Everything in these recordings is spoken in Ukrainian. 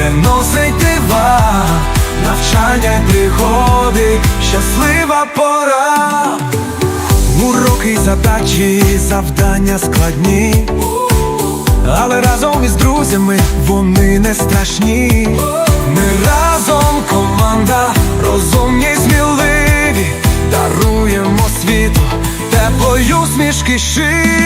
приносить дива, навчання й пригоди, щаслива пора. Уроки, задачі, завдання складні. Але разом із друзями вони не страшні. Ми разом команда, розумні й сміливі, даруємо світу, теплою смішки ширі.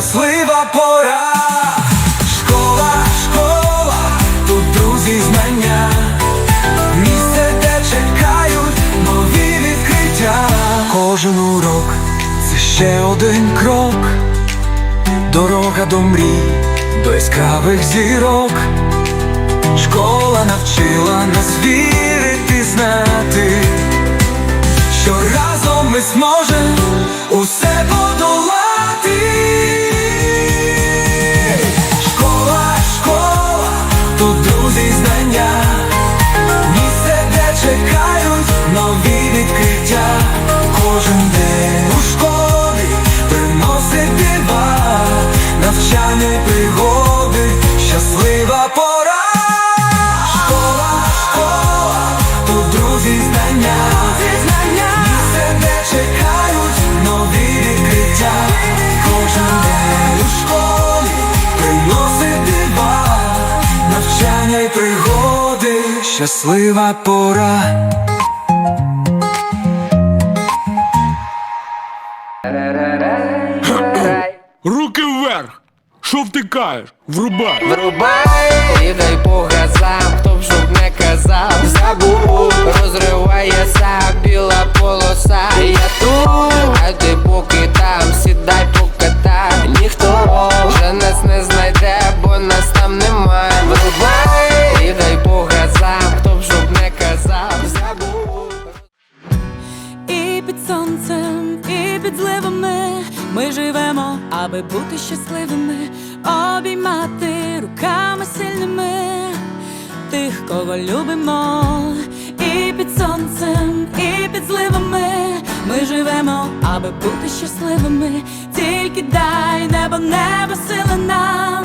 Щаслива пора. Школа, школа, тут друзі знання. Місце, де чекають нові відкриття. Кожен урок це ще один крок. Дорога до мрій, до яскравих зірок. Школа навчила нас вірити, знати, що разом ми зможемо усе подолати. Щаслива пора. Руки вверх! Що втикаєш? Врубай! Врубай, ідай по газам, хто б щоб не казав, забув, розривається біла полоса, я тут, а ти поки там, сідай по покатай, ніхто вже нас не знайде, бо нас там немає. Врубай, ідай по газам, хто б щоб не казав, забув. І під сонцем, і під зливами ми живемо, аби бути щасливими, обіймати руками сильними тих, кого любимо. І під сонцем, і під зливами ми живемо, аби бути щасливими. Тільки дай небо, небо сили нам.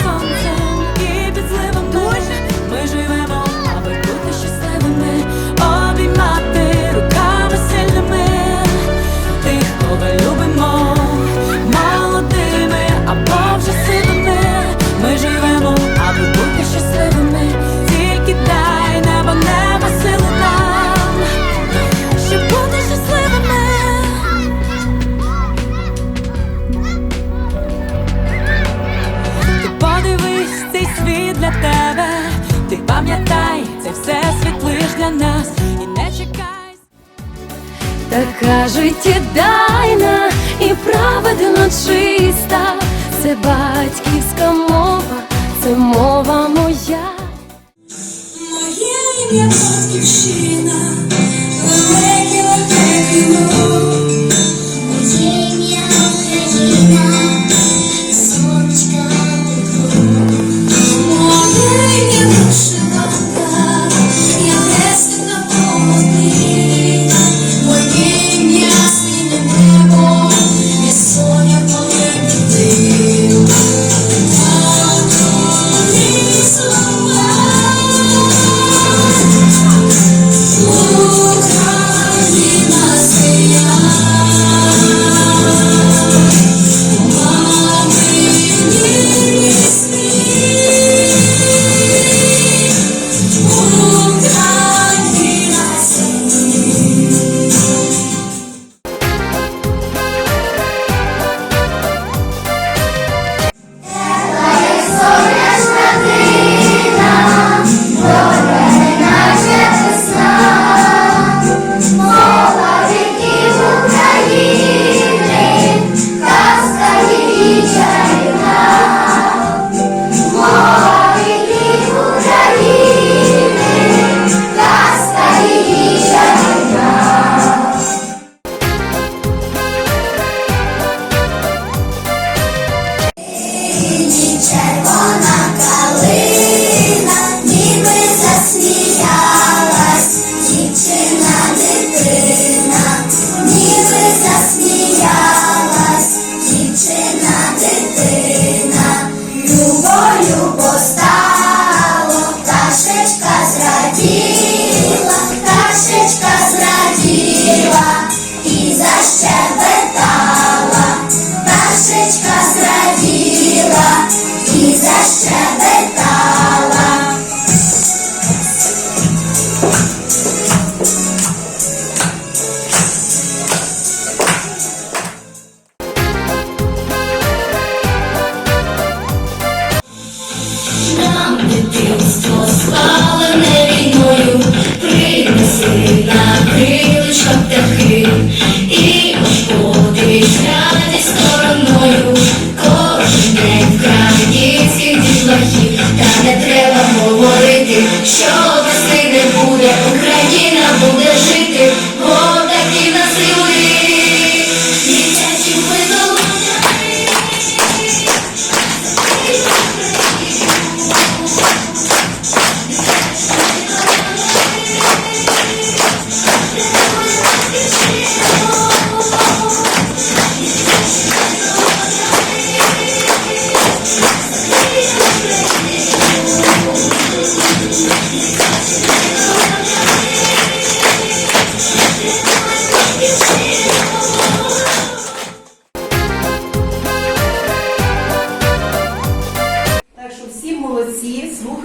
Пам'ятай, це все світ лиш для нас і не чекай. Така життєдайна і праведно чиста, це батьківська мова, це мова моя. Моє ім'я батьківщина, велике вино. Моє ім'я Україна,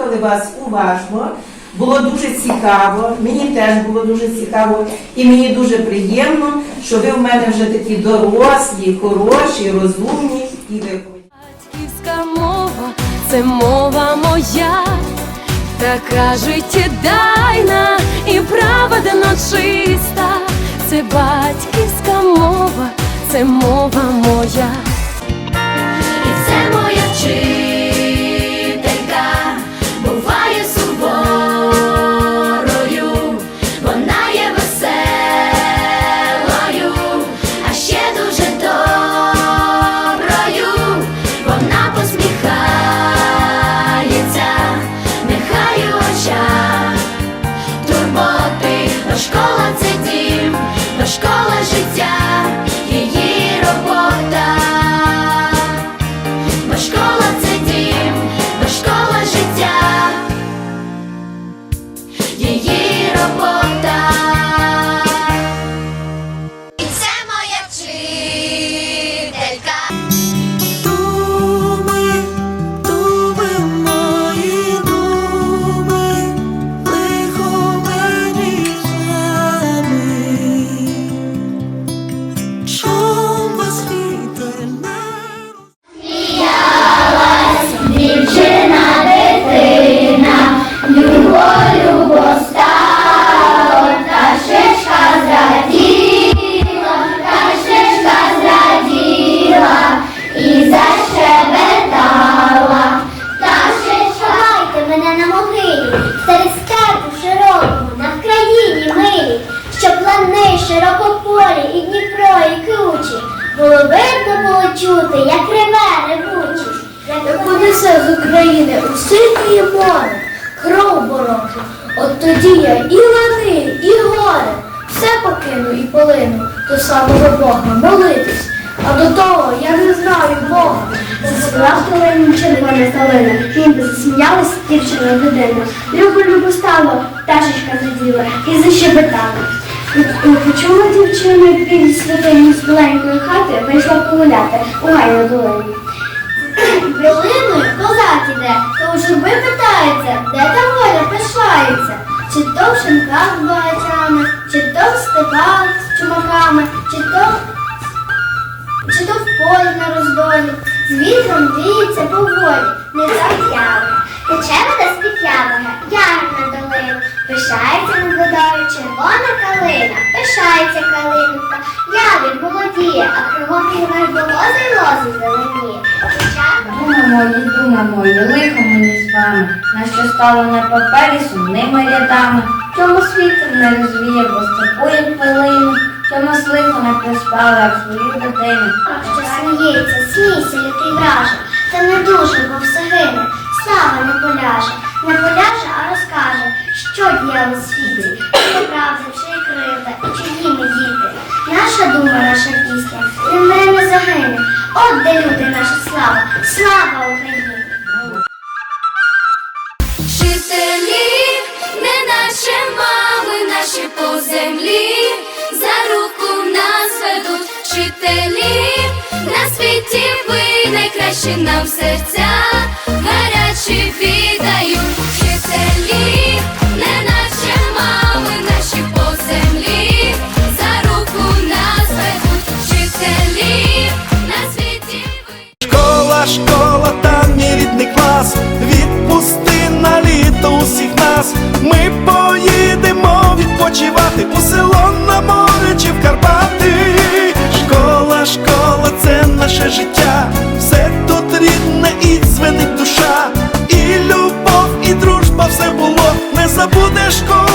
слухали вас уважно. Було дуже цікаво, мені теж було дуже цікаво, і мені дуже приємно, що ви в мене вже такі дорослі, хороші, розумні і виховані. Батьківська мова, це мова моя, така життєдайна і праведно чиста, це батьківська мова, це мова моя. І це моя вчителька, покину і полину, до самого Бога молитись. А до того я не знаю Бога. Заспівав калину червона калина, ніби засміялась дівчина дитина. Любо любо стало, пташечка заділа і защебетала. Почула дівчина пів святині з біленької хати, вийшла погуляти у гай на Білиною козак іде, то у журби питається, де та воля пишається, чи то в шинках з багатями, чи то в степах з чумаками, чи то чи то в полі на роздолі, з вітром віється поволі, не так. Тече вода з під явога, ягід на пишається над водою червона калина, пишається калинка, явір молодіє, а кругом кривай болози й лози зелені. Дума мої, дума мої, лихо мені з вами, на що стало на папері сумними рядами, чому світом не розвіє, бо степує хвилину, чому слихо не приспала, як свою дитину. Ах, що сміється, смійся, лютий враже, та не дуже, бо все гине, слава не поляже, не поляже, а розкаже, що діяло у світі, чи правда, чи кривда, і чиї ми діти. Наша дума, наша пісня, не мене не загине. От де люди, наша слава, слава Україні! Ви найкращі нам серця, гарячі віддають вчителі, не наче мами наші по землі, за руку нас ведуть вчителі, на світі. Школа, школа, там мій рідний клас. Відпусти на літо усіх нас. Ми поїдемо відпочивати у село на море чи в Карпати. Школа, школа, наше життя. Все тут рідне і дзвенить душа. І любов, і дружба все було. Не забудеш школу